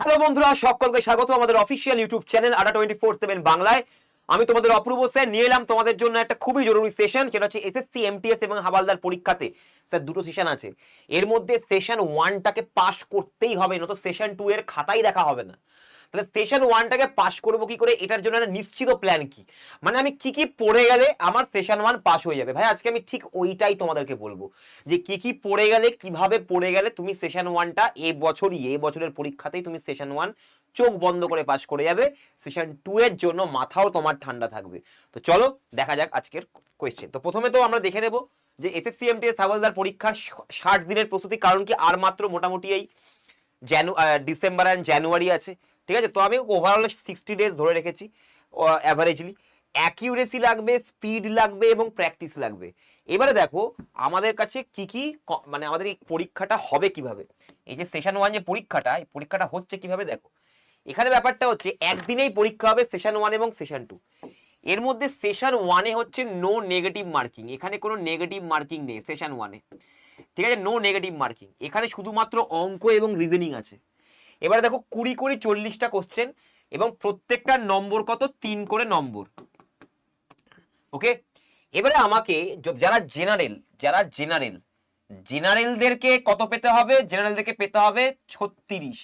Hello বন্ধুরা, সকলকে স্বাগত আমাদের official YouTube channel Adda twenty four seven বাংলায়। আমি তোমাদের অপূর্ব স্যার, নিয়ে এলাম তোমাদের জন্য একটা খুবই জরুরি সেশন সেটা হচ্ছে এসএসসি এমটিএস এবং হাবালদার পরীক্ষাতে। স্যার, দুটো সেশন আছে। এর মধ্যে সেশন ওয়ানটাকে পাশ করতেই হবে, নয়তো সেশন টু এর খাতাই দেখা হবে না। তাহলে সেশন ওয়ানটাকে পাস করব কি করে? এটার জন্য একটা নিশ্চিত প্ল্যান কি? মানে আমি কি কি পড়ে গেলে আমার সেশন ওয়ান পাস হয়ে যাবে? ভাই, আজকে আমি ঠিক ওইটাই তোমাদেরকে বলব। যে কি কি পড়ে গেলে, কীভাবে পড়ে গেলে তুমি সেশন ওয়ানটা এ বছরই এই বছরের পরীক্ষাতেই তুমি সেশন ওয়ান চোখ বন্ধ করে পাস করে যাবে। সেশন টু এর জন্য মাথাও তোমার ঠান্ডা থাকবে। তো চলো, দেখা যাক আজকের কোয়েশ্চেন তো প্রথমে তো আমরা দেখে নেব যে এস এসএসসি এমটিএস হাওলদার পরীক্ষার ষাট দিনের প্রস্তুতি কারণ কি? আর মাত্র মোটামুটি এই জানু ডিসেম্বর অ্যান্ড জানুয়ারি আছে। ঠিক আছে? তো আমি ওভারঅল সিক্সটি ডেজ ধরে রেখেছি অ্যাভারেজলি অ্যাকিউরেসি লাগবে স্পিড লাগবে এবং প্র্যাকটিস লাগবে। এবারে দেখো, আমাদের কাছে কি কি মানে আমাদের এই পরীক্ষাটা হবে কীভাবে? এই যে সেশন ওয়ান যে পরীক্ষাটা, এই পরীক্ষাটা হচ্ছে কীভাবে দেখো? এখানে ব্যাপারটা হচ্ছে, একদিনেই পরীক্ষা হবে সেশন ওয়ান এবং সেশন টু এর মধ্যে সেশন ওয়ানে হচ্ছে নো নেগেটিভ মার্কিং এখানে কোনো নেগেটিভ মার্কিং নেই সেশন ওয়ানে ঠিক আছে? নো নেগেটিভ মার্কিং এখানে শুধুমাত্র অঙ্ক এবং রিজনিং আছে। এবারে দেখো কুড়ি কুড়ি চল্লিশটা কোশ্চেন এবং প্রত্যেকটার নম্বর কত? তিন করে নম্বর। ওকে এবারে আমাকে যারা জেনারেল যারা জেনারেল জেনারেলদেরকে কত পেতে হবে? জেনারেলদেরকে পেতে হবে ছত্রিশ।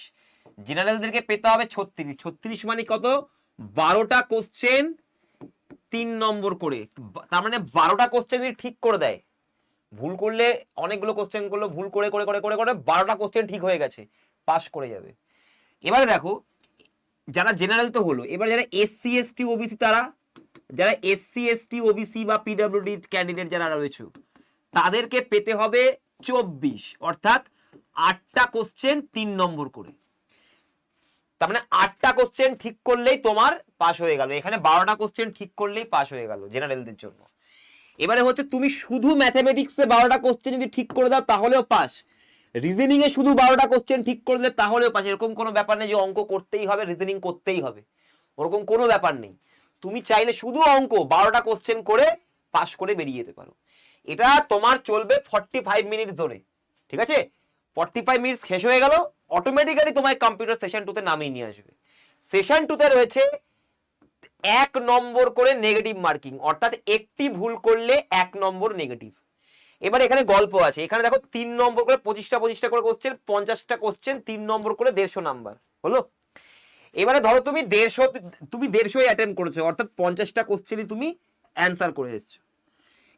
জেনারেলদেরকে পেতে হবে ছত্রিশ। ছত্রিশ মানে কত? বারোটা কোশ্চেন তিন নম্বর করে। তার মানে বারোটা কোশ্চেন যদি ঠিক করে দেয়, ভুল করলে অনেকগুলো কোশ্চেন করল, ভুল করে করে করে করে করে, বারোটা কোশ্চেন ঠিক হয়ে গেছে পাস করে যাবে। এবারে দেখো, যারা জেনারেল তো হলো, এবার যারা এসসি এসটি ওবিসি তারা, যারা এসসি এসটি ওবিসি বা পিডব্লিউডি ক্যান্ডিডেট যারা রয়েছে, তাদেরকে পেতে হবে চব্বিশ, অর্থাৎ আটটা কোশ্চেন তিন নম্বর করে। তার মানে আটটা কোশ্চেন ঠিক করলেই তোমার পাস হয়ে গেল। এখানে বারোটা কোশ্চেন ঠিক করলেই পাস হয়ে গেল জেনারেলদের জন্য। এবারে হচ্ছে তুমি শুধু ম্যাথামেটিক্সে বারোটা কোশ্চেন যদি ঠিক করে দাও, তাহলেও পাস রিজনিং এ শুধু বারোটা কোশ্চেন ঠিক করলে তাহলেও পাস। এরকম কোনো ব্যাপার নেই যে অঙ্ক করতেই হবে রিজনিং করতেই হবে। ওরকম কোনো ব্যাপার নেই। তুমি চাইলে শুধু অঙ্ক, বারোটা কোশ্চেন করে পাস করে বেরিয়ে যেতে পারো। এটা তোমার চলবে ফর্টি ফাইভ মিনিট ধরে, ঠিক আছে? ফর্টি ফাইভ মিনিট শেষ হয়ে গেল অটোমেটিক্যালি তোমায় কম্পিউটার সেশন টুতে নামিয়ে নিয়ে আসবে। সেশন টুতে রয়েছে এক নম্বর করে নেগেটিভ মার্কিং অর্থাৎ একটি ভুল করলে এক নম্বর নেগেটিভ এবার এখানে গল্প আছে। এখানে দেখো তিন নম্বর করে পঁচিশটা পঁচিশটা করে কোশ্চেন পঞ্চাশটা কোশ্চেন তিন নম্বর করে দেড়শো নাম্বার হলো? এবারে ধরো তুমি দেড়শো, তুমি দেড়শোই অ্যাটেম্প করেছ, অর্থাৎ পঞ্চাশটা কোশ্চেনই তুমি অ্যান্সার করে এসছো।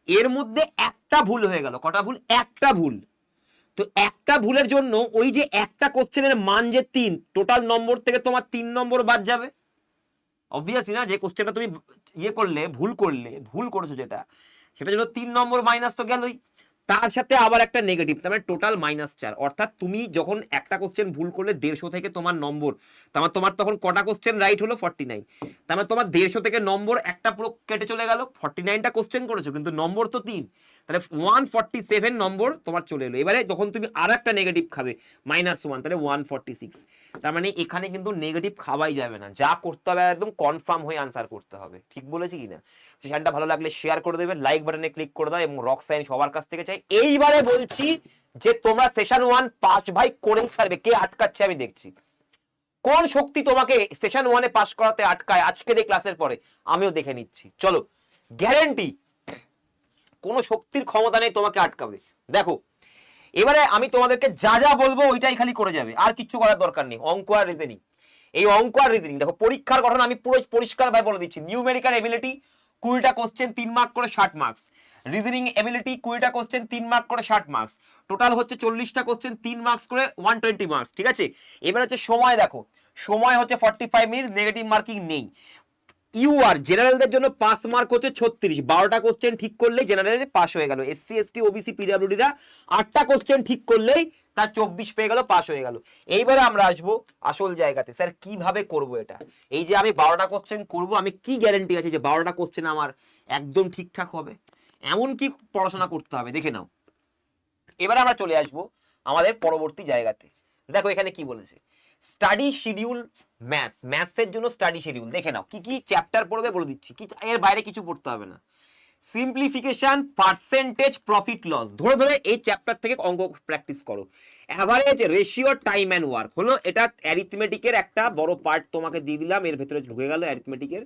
এর মধ্যে একটা ভুল হয়ে গেল, কটা ভুল? একটা ভুল। তো একটা ভুলের জন্য ওই যে একটা কোশ্চেনের মান যে তিন টোটাল নম্বর থেকে তোমার তিন নম্বর বাদ যাবে। অবভিয়াসলি না, যে কোশ্চেনটা তুমি ইয়ে করলে, ভুল করলে, ভুল করেছ যেটা সেটার জন্য তিন নম্বর মাইনাস তো গেলই। তার সাথে আবার একটা নেগেটিভ তার মানে টোটাল মাইনাস চার। অর্থাৎ তুমি যখন একটা কোশ্চেন ভুল করলে দেড়শো থেকে তোমার নম্বর, তার মানে তোমার তখন কটা কোশ্চেন রাইট হলো ফর্টি নাইন তার মানে তোমার দেড়শো থেকে নম্বর একটা পুরো কেটে চলে গেল ফর্টি নাইনটা কোশ্চেন করেছ, কিন্তু নম্বর তো তিন। তাহলে ওয়ান ফর্টি সেভেন নম্বর তোমার চলে এলো। এবারে যখন তুমি আর একটা নেগেটিভ খাবে মাইনাস ওয়ান তাহলে ওয়ান ফর্টি সিক্স তার মানে এখানে কিন্তু নেগেটিভ খাওয়াই যাবে না। যা করতে হবে একদম কনফার্ম হয়ে আনসার করতে হবে। ঠিক বলেছি কিনা সেশনটা ভালো লাগলে শেয়ার করে দেবে লাইক বাটনে ক্লিক করে দাও এবং রক সাইন সবার কাছ থেকে চাই। এইবারে বলছি যে তোমরা সেশন ওয়ান পাঁচ ভাই করে ছাড়বে। কে আটকাচ্ছে আমি দেখছি। কোন শক্তি তোমাকে সেশন ওয়ানে পাস করাতে আটকায়? আজকের এই ক্লাসের পরে। আমিও দেখে নিচ্ছি। চলো গ্যারেন্টি কোনো শক্তির ক্ষমতা নেই তোমাকে আটকাবে। দেখো, এবারে আমি তোমাদেরকে যা যা বলব ওইটাই খালি করে যাবে, আর কিচ্ছু করার দরকার নেই, অঙ্ক আর রিজনিং এই অঙ্ক আর রিজনিং দেখো, পরীক্ষার গঠন আমি পুরো পরিষ্কার ভাবে বলে দিচ্ছি। নিউমেরিক্যাল এবিলিটি কুড়িটা কোশ্চেন তিন মার্ক করে ষাট মার্কস রিজনিং এবিলিটি কুড়িটা কোশ্চেন তিন মার্ক করে ষাট মার্কস টোটাল হচ্ছে চল্লিশটা কোশ্চেন তিন মার্কস করে ওয়ান টোয়েন্টি মার্কস ঠিক আছে? এবার হচ্ছে সময়, দেখো। সময় হচ্ছে forty five minutes negative marking নেই। ইউআর জেনারেলদের জন্য পাস মার্ক হচ্ছে ছত্রিশ। বারোটা কোশ্চেন ঠিক করলেই জেনারেল পাস হয়ে গেল। এসসি এসটি ওবিসি পিডাব্লিউডিরা আটটা কোশ্চেন ঠিক করলেই তার চব্বিশ পেয়ে গেল পাস হয়ে গেল। এইবারে আমরা আসব আসল জায়গাতে। স্যার, কীভাবে করব এটা? এই যে আমি বারোটা কোশ্চেন করব, আমি কি গ্যারেন্টি আছে যে বারোটা কোশ্চেন আমার একদম ঠিকঠাক হবে? এমন কি পড়াশোনা করতে হবে? দেখে নাও। এবার আমরা চলে আসব আমাদের পরবর্তী জায়গাতে। দেখো এখানে কি বলেছে। স্টাডি শিডিউল ম্যাথস ম্যাথসের জন্য স্টাডি শিডিউল দেখে নাও, কি কি চ্যাপ্টার পড়বে বলে দিচ্ছি। কি এর বাইরে কিছু পড়তে হবে না। সিম্পলিফিকেশন পার্সেন্টেজ প্রফিট লস ধরে ধরে এই চ্যাপ্টার থেকে অঙ্ক প্র্যাকটিস করো। Average ratio time and work হলো এটা অ্যারিথমেটিকের একটা বড় পার্ট তোমাকে দিয়ে দিলাম। এর ভেতরে ঢুকে গেল অ্যারিথমেটিকের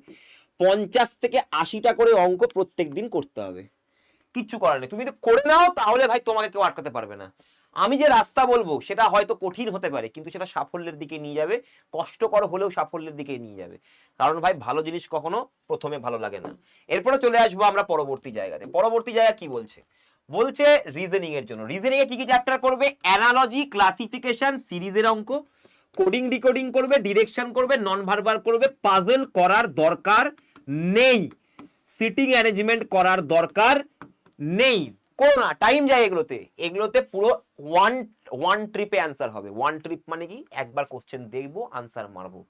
পঞ্চাশ থেকে আশিটা করে অঙ্ক প্রত্যেক দিন করতে হবে। কিচ্ছু করার নেই। তুমি যদি করে নাও, তাহলে ভাই তোমাকে কেউ আটকাতে পারবে না। আমি যে রাস্তা বলব, সেটা হয়তো কঠিন হতে পারে, কিন্তু সেটা সাফল্যের দিকে নিয়ে যাবে, কষ্টকর হলেও সাফল্যের দিকে নিয়ে যাবে। কারণ ভাই, ভালো জিনিস কখনো প্রথমে ভালো লাগে না। এরপরে চলে আসব আমরা পরবর্তী জায়গাতে। পরবর্তী জায়গা কি বলছে? বলছে রিজনিং এর জন্য। রিজনিং এ কি কি চ্যাপ্টার করবে? অ্যানালজি ক্লাসিফিকেশন সিরিজের অঙ্ক কোডিং ডিকোডিং করবে ডিরেকশন করবে নন ভার্বাল করবে পাজল করার দরকার নেই। সিটিং অ্যারেঞ্জমেন্ট করার দরকার নেই। করো না টাইম যায় এগুলোতে। এগুলোতে পুরো ওয়ান ওয়ান ট্রিপে অ্যান্সার হবে। ওয়ান ট্রিপ মানে কি? একবার কোশ্চেন দেখব আনসার মারবো।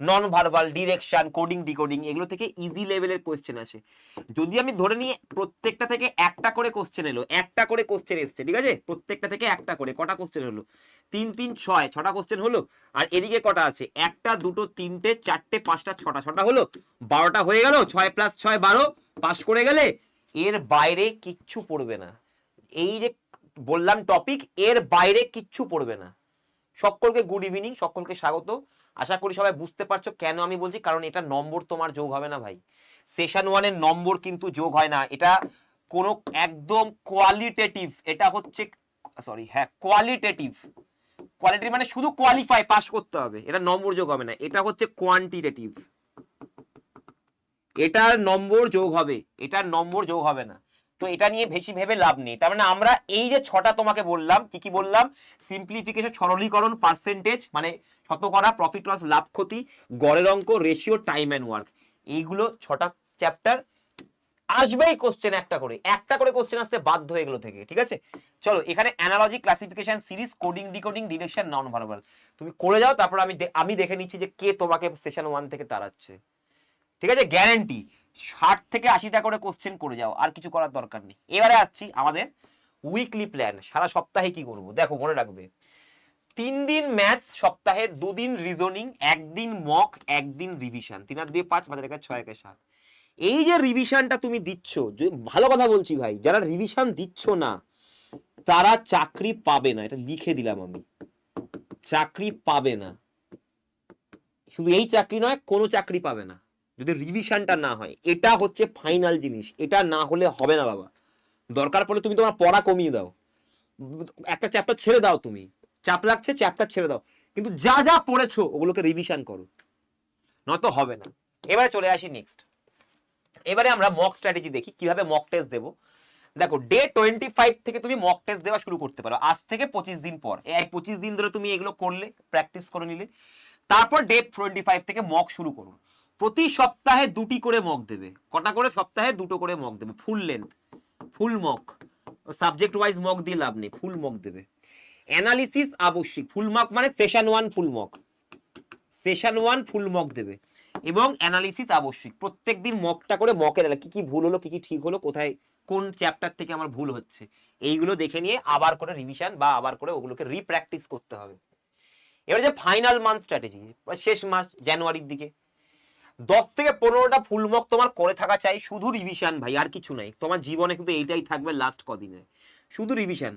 Non verbal direction coding decoding এগুলো থেকে ইজি লেভেলের কোশ্চেন আসে। যদি আমি ধরে নিই, প্রত্যেকটা থেকে একটা করে কোশ্চেন এলো, একটা করে কোশ্চেন এসছে, ঠিক আছে? প্রত্যেকটা থেকে একটা করে, কটা কোশ্চেন হলো? তিন তিন, ছয়, ছটা কোশ্চেন হলো? আর এদিকে কটা আছে? একটা, দুটো, তিনটে, চারটে, পাঁচটা, ছটা ছটা হলো? বারোটা হয়ে গেল? ছয় প্লাস ছয়, বারো? পাস করে গেলে? এর বাইরে কিচ্ছু পড়বে না। এই যে বললাম টপিক এর বাইরে কিচ্ছু পড়বে না। সকলকে গুড ইভিনিং সকলকে স্বাগত। আশা করি সবাই বুঝতে পারছ কেন আমি বলছি, কারণ এটা নম্বর তোমার যোগ হবে না ভাই। সেশন ওয়ানের নম্বর কিন্তু যোগ হয় না। এটা কোনো একদম কোয়ালিটেটিভ এটা হচ্ছে সরি হ্যাঁ কোয়ালিটেটিভ কোয়ালিটি মানে শুধু কোয়ালিফাই পাস করতে হবে। এটা নম্বর যোগ হবে না। এটা হচ্ছে কোয়ান্টিটেটিভ এটার নম্বর যোগ হবে, এটার নম্বর যোগ হবে না। তো এটা নিয়ে বেশি ভেবে লাভ নেই। তার মানে আমরা এই যে ছটা তোমাকে বললাম, কি কি বললাম? সিম্পলিফিকেশন সরলীকরণ পার্সেন্টেজ মানে শতকরা প্রফিট লস লাভ ক্ষতি, গড়ের অঙ্ক রেশিও টাইম অ্যান্ড ওয়ার্ক এইগুলো ছটা চ্যাপ্টার আসবেই কোশ্চেন একটা করে। একটা করে কোশ্চেন আসতে বাধ্য এগুলো থেকে, ঠিক আছে? চলো, এখানে analogy classification series coding decoding direction non verbal তুমি করে যাও, তারপর আমি আমি দেখে নিচ্ছি যে কে তোমাকে সেশন ওয়ান থেকে তাড়াচ্ছে। ঠিক আছে? গ্যারেন্টি ষাট থেকে আশিটা করে কোশ্চেন করে যাও, আর কিছু করার দরকার নেই। এবারে আসছি আমাদের উইকলি প্ল্যান সারা সপ্তাহে কি করব? দেখো, মনে রাখবে। তিন দিন ম্যাথস সপ্তাহে দুদিন রিজনিং একদিন মক একদিন রিভিশন তিন আর দুই পাঁচ পাঁচ ছয়, একে সাত। এই যে রিভিশনটা তুমি দিচ্ছ, যে ভালো কথা বলছি ভাই, যারা রিভিশন দিচ্ছ না, তারা চাকরি পাবে না। এটা লিখে দিলাম আমি। চাকরি পাবে না। শুধু এই চাকরি নয়, কোনো চাকরি পাবে না। যদি রিভিশনটা না হয়, এটা হচ্ছে ফাইনাল জিনিস, এটা না হলে হবে না বাবা। দরকার পড়লে তুমি তোমার পড়া কমিয়ে দাও। একটা চ্যাপ্টার ছেড়ে দাও তুমি। চাপ লাগছে চ্যাপ্টার ছেড়ে দাও। কিন্তু যা যা পড়েছো, ওগুলোকে রিভিশন করো। নয়তো হবে না। এবারে চলে আসি নেক্সট এবারে আমরা মক স্ট্র্যাটেজি দেখি, কীভাবে মক টেস্ট দেবো। দেখো ডে টোয়েন্টি ফাইভ থেকে তুমি মক টেস্ট দেওয়া শুরু করতে পারো। আজ থেকে পঁচিশ দিন পর। এই পঁচিশ দিন ধরে তুমি এগুলো করলে প্র্যাকটিস করে নিলে। তারপর ডে টোয়েন্টি ফাইভ থেকে মক শুরু করুন। প্রতি সপ্তাহে দুটি করে মক দেবে। কটা করে? সপ্তাহে দুটো করে মক দেবে। Full length full mock subject wise mock দিয়ে লাভ নেই ফুল মক দেবে। অ্যানালিসিস আবশ্যিক। ফুল মক মানে session one full mock session one full mock দেবে। এবং অ্যানালিসিস আবশ্যিক। প্রত্যেক দিন মকটা করে মকের কি কি ভুল হলো, কি কি ঠিক হলো, কোথায় কোন চ্যাপ্টার থেকে আমার ভুল হচ্ছে, এইগুলো দেখে নিয়ে আবার করে রিভিশন বা আবার করে ওগুলোকে রিপ্র্যাকটিস করতে হবে। এবারে যে ফাইনাল মান্থ স্ট্র্যাটেজি শেষ মাস জানুয়ারির দিকে। দশ থেকে পনেরোটা ফুল মক তোমার করে থাকা চাই, শুধু রিভিশন ভাই, আর কিছু নাই। তোমার জীবনে কিন্তু এইটাই থাকবে লাস্ট কদিনে। শুধু রিভিশন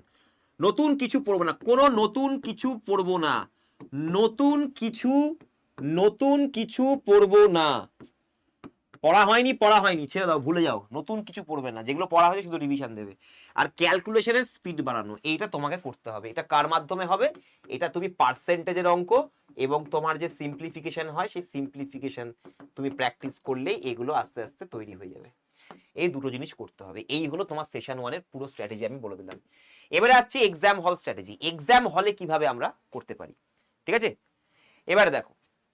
নতুন কিছু পড়ব না। কোনো নতুন কিছু পড়ব না। নতুন কিছু নতুন কিছু পড়ব না। পড়া হয়নি পড়া হয়নি, ছেড়ে দাও, ভুলে যাও। নতুন কিছু পড়বে না, যেগুলো পড়া হয়েছে শুধু রিভিশন দেবে। আর ক্যালকুলেশনের স্পিড বাড়ানো, এইটা তোমাকে করতে হবে। এটা কার মাধ্যমে হবে? এটা তুমি পার্সেন্টেজের অঙ্ক এবং তোমার যে সিম্পলিফিকেশন হয়, সেই সিম্পলিফিকেশন তুমি প্র্যাকটিস করলেই এগুলো আস্তে আস্তে তৈরি হয়ে যাবে। এই দুটো জিনিস করতে হবে। এই হলো তোমার সেশন ওয়ানের পুরো স্ট্র্যাটেজি আমি বলে দিলাম। এবারে আসছি এক্সাম হল স্ট্র্যাটেজি এক্সাম হলে কীভাবে আমরা করতে পারি? ঠিক আছে? এবারে দেখো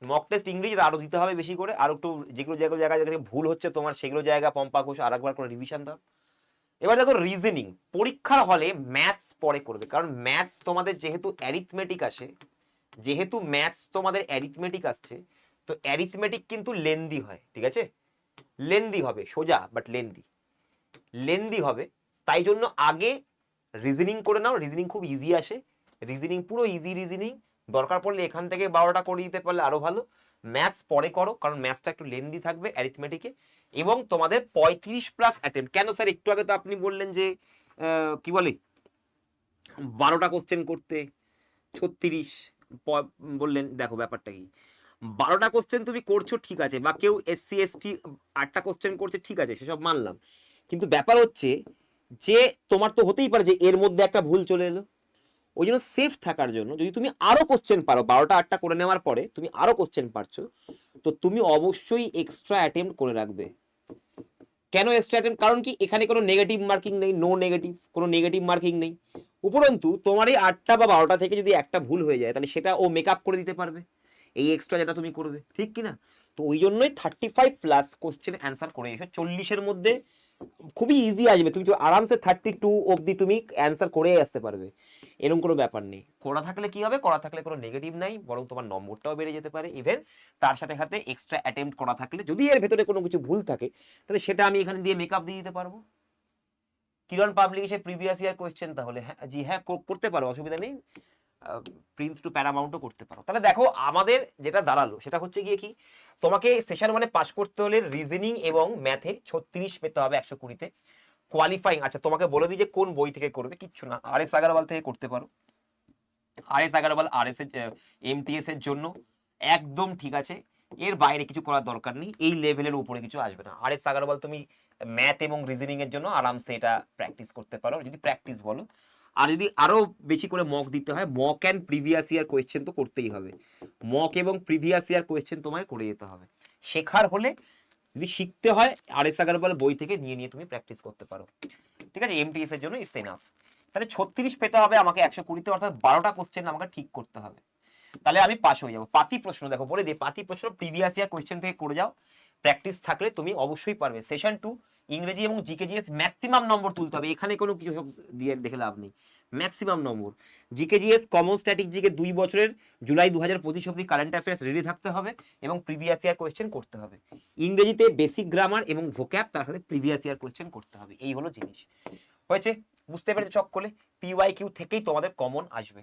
মক টেস্ট ইংরেজিতে আরও দিতে হবে বেশি করে, আর একটু যেগুলো যেগুলো জায়গায় জায়গা ভুল হচ্ছে তোমার, সেগুলো জায়গা পম্পা ঘোষ আর একবার করে রিভিশন দাও। এবার দেখো রিজনিং পরীক্ষার হলে ম্যাথস পরে করবে, কারণ ম্যাথস তোমাদের যেহেতু অ্যারিথমেটিক আসে, যেহেতু ম্যাথস তোমাদের অ্যারিথমেটিক আসছে, তো অ্যারিথমেটিক কিন্তু লেন্দি হয়, ঠিক আছে? লেন্দি হবে, সোজা বাট লেন্দি লেন্দি হবে, তাই জন্য আগে রিজনিং করে নাও রিজনিং খুব ইজি আসে রিজনিং পুরো ইজি রিজনিং দরকার পড়লে এখান থেকে বারোটা করে দিতে পারলে আরও ভালো। ম্যাথস পরে করো, কারণ ম্যাথসটা একটু লেন্দি থাকবে অ্যারিথমেটিকে এবং তোমাদের পঁয়ত্রিশ প্লাস অ্যাটেম্প কেন স্যার একটু আগে তো আপনি বললেন যে কি বলে? বারোটা কোশ্চেন করতে, ছত্রিশ বললেন, দেখো ব্যাপারটা কি। বারোটা কোশ্চেন তুমি করছ, ঠিক আছে, বা কেউ এসসি এসটি আটটা কোশ্চেন করছে, ঠিক আছে, সেসব মানলাম। কিন্তু ব্যাপার হচ্ছে যে, তোমার তো হতেই পারে যে, এর মধ্যে একটা ভুল চলে এলো। ওই জন্য সেফ থাকার জন্য যদি তুমি আরও কোশ্চেন পারো, বারোটা আটটা করে নেওয়ার পরে তুমি আরও কোশ্চেন পারছ, তো তুমি অবশ্যই এক্সট্রা অ্যাটেম্প করে রাখবে। কেন এক্সট্রা অ্যাটেম্প কারণ কি এখানে কোনো নেগেটিভ মার্কিং নেই নো নেগেটিভ কোনো নেগেটিভ মার্কিং নেই। উপরন্তু, তোমার এই আটটা বা বারোটা থেকে যদি একটা ভুল হয়ে যায়, তাহলে সেটা ও মেকআপ করে দিতে পারবে। এই এক্সট্রা যেটা তুমি করবে, ঠিক কি না? তো ওই জন্যই thirty five plus question answer করে এসো। চল্লিশের মধ্যে খুবই ইজি আসবে। তুমি আরামসে থার্টি টু অবধি তুমি অ্যান্সার করে আসতে পারবে। এরকম কোনো ব্যাপার নেই। করা থাকলে কি হবে? করা থাকলে কোনো নেগেটিভ নাই, বরং তোমার নম্বরটাও বেড়ে যেতে পারে। ইভেন তার সাথে সাথে এক্সট্রা অ্যাটেম্প্ট করা থাকলে যদি এর ভেতরে কোনো কিছু ভুল থাকে, তাহলে সেটা আমি এখানে দিয়ে মেকআপ দিয়ে দিতে পারব। Kiran publication previous year question তাহলে হ্যাঁ জি হ্যাঁ কর- করতে পারো, অসুবিধা নেই। প্রিন্স টু প্যারামাউন্টও করতে পারো। তাহলে দেখো, আমাদের যেটা দাঁড়াল, সেটা হচ্ছে গিয়ে কি? তোমাকে সেশন মানে পাস করতে হলে রিজনিং এবং ম্যাথে ছত্রিশ পেতে হবে একশো কুড়িতে। কোয়ালিফাইং আচ্ছা তোমাকে বলে দিই যে কোন বই থেকে করবে, কিচ্ছু না আর এস আগারওয়াল থেকে করতে পারো। R S Agarwal R S MTS এর জন্য একদম ঠিক আছে, এর বাইরে কিছু করার দরকার নেই, এই লেভেলের উপরে কিছু আসবে না। আর এস আগারওয়াল তুমি ম্যাথ এবং রিজনিং এর জন্য আরামসে এটা প্র্যাকটিস করতে পারো, যদি প্র্যাকটিস বলো। আর যদি আরও বেশি করে মক দিতে হয় mock and previous year question তো করতেই হবে। মক এবং প্রিভিয়াস ইয়ার কোয়েশ্চেন তোমায় করে যেতে হবে। শেখার হলে যদি শিখতে হয় আর এস আগারওয়াল বই থেকে নিয়ে নিয়ে তুমি প্র্যাকটিস করতে পারো। ঠিক আছে? এমটিএস এর জন্য ইটস এনাফ তাহলে ছত্রিশ পেতে হবে আমাকে একশো কুড়িতে, অর্থাৎ বারোটা কোশ্চেন আমাকে ঠিক করতে হবে। তাহলে আমি পাস হয়ে যাব। পাতি প্রশ্ন দেখো, বলে দিই পাতি প্রশ্ন প্রিভিয়াস ইয়ার কোয়েশ্চেন থেকে করে যাও। প্র্যাকটিস থাকলে তুমি অবশ্যই পারবে। সেশন টু ইংরেজি এবং জিকে জিএস ম্যাক্সিমাম নম্বর তুলতে হবে। এখানে কোনো কিছু দিয়ে দেখে লাভ নেই। ম্যাক্সিমাম নম্বর। GK GS common static GK দুই বছরের জুলাই দু হাজার পঁচিশ অব্দি কারেন্ট অ্যাফেয়ার্স রেডি থাকতে হবে এবং প্রিভিয়াস ইয়ার কোয়েশ্চেন করতে হবে। ইংরেজিতে বেসিক গ্রামার এবং ভোক্যাপ তার সাথে প্রিভিয়াস ইয়ার কোয়েশ্চেন করতে হবে। এই হলো জিনিস। হয়েছে? বুঝতে পেরেছ চক করলে পিওয়াই কিউ থেকেই তোমাদের কমন আসবে।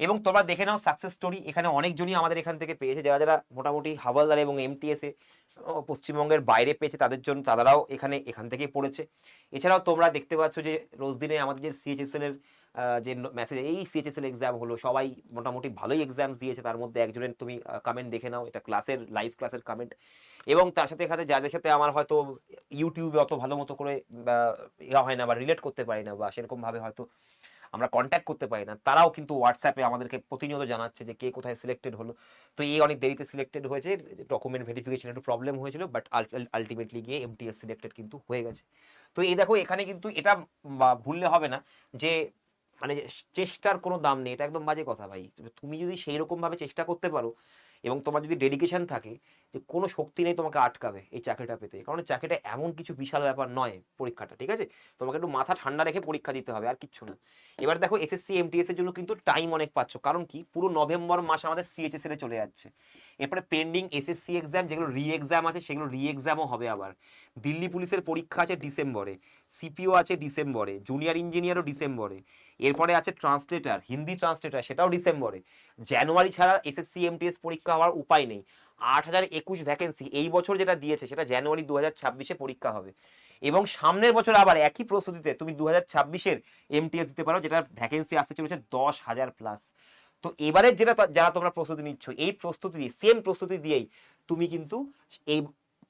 এবং তোমরা দেখে নাও সাকসেস স্টোরি এখানে অনেকজনই আমাদের এখান থেকে পেয়েছে। যারা যারা মোটামুটি হাওয়ালদার এবং এমটিএস পশ্চিমবঙ্গের বাইরে পেয়েছে, তাদের জন্য তারাও এখানে এখান থেকেই পড়েছে। এছাড়াও তোমরা দেখতে পাচ্ছ যে রোজ দিনে আমাদের যে সিএইচএসএল এর যে মেসেজ এই সিএইচএসএল এক্সাম হলো, সবাই মোটামুটি ভালোই এক্সাম দিয়েছে। তার মধ্যে একজনের তুমি কমেন্ট দেখে নাও, এটা ক্লাসের লাইভ ক্লাসের কমেন্ট এবং তার সাথে সাথে যাদের সাথে আমার হয়তো ইউটিউবে অত ভালো মতো করে ইয়া হয় না বা রিলেট করতে পারি না, বা সেরকম ভাবে হয়তো আমরা কন্ট্যাক্ট করতে পারি না, তারাও কিন্তু হোয়াটসঅ্যাপে আমাদেরকে প্রতিনিয়ত জানাচ্ছে যে কে কোথায় সিলেক্টেড হলো। তো এই অনেক দেরিতে সিলেক্টেড হয়েছে ডকুমেন্ট ভেরিফিকেশন একটু প্রবলেম হয়েছিল বাট আলটিমেটলি গিয়ে এমটিএস সিলেক্টেড কিন্তু হয়ে গেছে। তো এই দেখো, এখানে কিন্তু এটা ভুললে হবে না যে মানে চেষ্টার কোনো দাম নেই, এটা একদম বাজে কথা ভাই। তুমি যদি সেই রকম ভাবে চেষ্টা করতে পারো এবং তোমার যদি ডেডিকেশন থাকে যে কোনো শক্তি নেই তোমাকে আটকাবে এই চাকরিটা পেতে। কারণ চাকরিটা এমন কিছু বিশাল ব্যাপার নয় পরীক্ষাটা, ঠিক আছে? তোমাকে একটু মাথা ঠান্ডা রেখে পরীক্ষা দিতে হবে, আর কিচ্ছু না। এবার দেখো এসএসসি এমটিএস এর জন্য কিন্তু টাইম অনেক পাচ্ছ। কারণ কি? পুরো নভেম্বর মাস আমাদের সিএইচএস এর চলে যাচ্ছে। এরপরে পেন্ডিং এসএসসি এক্সাম যেগুলো রি এক্সাম আছে, সেগুলো রি এক্সামও হবে আবার। দিল্লি পুলিশের পরীক্ষা আছে ডিসেম্বরে সিপিও আছে ডিসেম্বরে জুনিয়র ইঞ্জিনিয়ারও ডিসেম্বরে। এরপরে আছে ট্রান্সলেটার হিন্দি ট্রান্সলেটার সেটাও ডিসেম্বরে। জানুয়ারি ছাড়া এসএসসি এমটিএস পরীক্ষা হওয়ার উপায় নেই। আট হাজার একুশ ভ্যাকেন্সি এই বছর যেটা দিয়েছে, সেটা জানুয়ারি দু হাজার ছাব্বিশে পরীক্ষা হবে। এবং সামনের বছর আবার একই প্রস্তুতিতে তুমি দু হাজার ছাব্বিশের এমটিএস দিতে পারো যেটা ভ্যাকেন্সি আসতে চলেছে দশ হাজার প্লাস তো এবারে যেটা যারা তোমরা প্রস্তুতি নিচ্ছ, এই প্রস্তুতি দিয়ে সেম প্রস্তুতি দিয়েই তুমি কিন্তু এই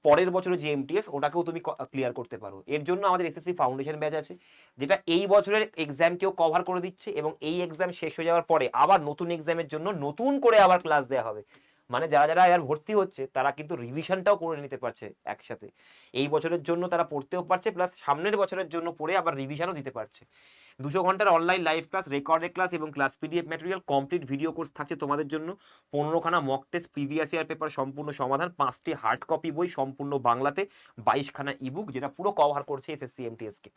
পরের বছরের যে এমটিএস ওটাকেও তুমি ক্লিয়ার করতে পারো। এর জন্য আমাদের এসএসসি ফাউন্ডেশন ব্যাচ আছে, যেটা এই বছরের এক্সামকেও কভার করে দিচ্ছে এবং এই এক্সাম শেষ হয়ে যাওয়ার পরে আবার নতুন এক্সামের জন্য নতুন করে আবার ক্লাস দেওয়া হবে। মানে যারা যারা এবার ভর্তি হচ্ছে, তারা কিন্তু রিভিশনটাও করে নিতে পারছে একসাথে। এই বছরের জন্য তারা পড়তেও পারছে প্লাস সামনের বছরের জন্য পড়ে আবার রিভিশনও দিতে পারছে। দুশো ঘণ্টার online live class recorded class এবং class PDF material complete video course থাকছে তোমাদের জন্য। পনেরোখানা mock test previous year paper সম্পূর্ণ সমাধান, পাঁচটি হার্ড কপি বই, সম্পূর্ণ বাংলাতে, বাইশখানা ইবুক যেটা পুরো কভার করছে এসএসসি এমটিএসকে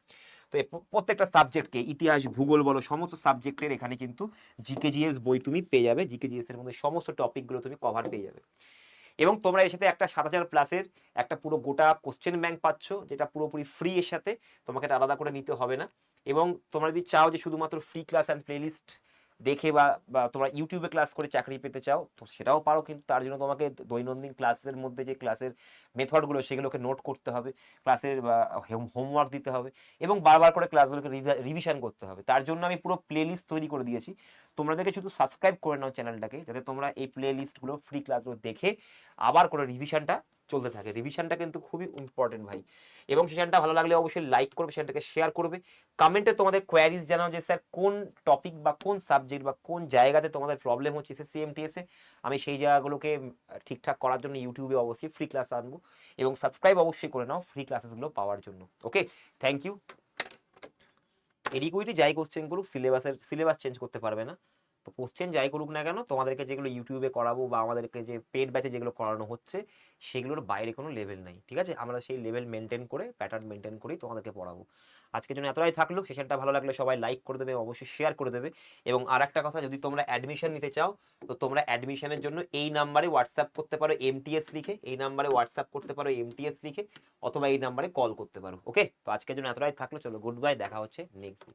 তো প্রত্যেকটা সাবজেক্টকে ইতিহাস, ভূগোল বলো, সমস্ত সাবজেক্টের এখানে কিন্তু জিকেজিএস বই তুমি পেয়ে যাবে। জিকেজিএস এর মধ্যে সমস্ত টপিকগুলো তুমি কভার পেয়ে যাবে। এবং তোমরা এর সাথে একটা সাত হাজার প্লাসের একটা পুরো গোটা কোশ্চেন ব্যাংক পাচ্ছ, যেটা পুরোপুরি ফ্রি এর সাথে তোমাকে আলাদা করে নিতে হবে না। এবং তোমরা যদি চাও যে শুধুমাত্র ফ্রি ক্লাস অ্যান্ড প্লেলিস্ট দেখে বা তোমরা ইউটিউবে ক্লাস করে চাকরি পেতে চাও, তো সেটাও পারো, কিন্তু তার জন্য তোমাকে দৈনন্দিন ক্লাসের মধ্যে যে ক্লাসের মেথডগুলো সেগুলোকে নোট করতে হবে ক্লাসের হোমওয়ার্ক দিতে হবে এবং বারবার করে ক্লাসগুলোকে রিভিশন করতে হবে। তার জন্য আমি পুরো প্লেলিস্ট তৈরি করে দিয়েছি। দেখে শুধু সাবস্ক্রাইব করে নাও চ্যানেলটাকে যাতে তোমরা এই প্লে লিস্টগুলো ফ্রি ক্লাসগুলো দেখে আবার করে রিভিশনটা চলতে থাকে। রিভিশনটা কিন্তু খুবই ইম্পর্টেন্ট ভাই। এবং সেশনটা ভালো লাগলে অবশ্যই লাইক করবে সেশনটাকে শেয়ার করবে। কমেন্টে তোমাদের কোয়ারিজ জানাও যে, স্যার, কোন টপিক বা কোন সাবজেক্ট বা কোন জায়গাতে তোমাদের প্রবলেম হচ্ছে? এসএসসি এমটিএসে আমি সেই জায়গাগুলোকে ঠিকঠাক করার জন্য ইউটিউবে অবশ্যই ফ্রি ক্লাস আনব। এবং সাবস্ক্রাইব অবশ্যই করে নাও ফ্রি ক্লাসেসগুলো পাওয়ার জন্য। ওকে থ্যাংক ইউ এডিকুইটি যাই কোশ্চেন করুক সিলেবাসের সিলেবাস চেঞ্জ করতে পারবে না। তো কোশ্চেন যাই করুক না কেন, তোমাদেরকে যেগুলো ইউটিউবে করাবো বা আমাদেরকে যে পেড ব্যাচে যেগুলো করানো হচ্ছে, সেগুলোর বাইরে কোনো লেভেল নেই, ঠিক আছে? আমরা সেই লেভেল মেনটেন করে প্যাটার্ন মেনটেন করেই তোমাদেরকে পড়াবো। আজকের জন্য এতটাই থাকল সেশনটা ভালো লাগলে সবাই লাইক করে দেবে, অবশ্যই শেয়ার করে দেবে। এবং আর একটা কথা, যদি তোমরা অ্যাডমিশন নিতে চাও, তো তোমরা অ্যাডমিশনের জন্য এই নাম্বারে হোয়াটসঅ্যাপ করতে পারো এমটিএস লিখে, এই নাম্বারে হোয়াটসঅ্যাপ করতে পারো এমটিএস লিখে, অথবা এই নাম্বারে কল করতে পারো ওকে তো আজকের জন্য এতটাই থাকল, চলো গুড বাই দেখা হচ্ছে নেক্সট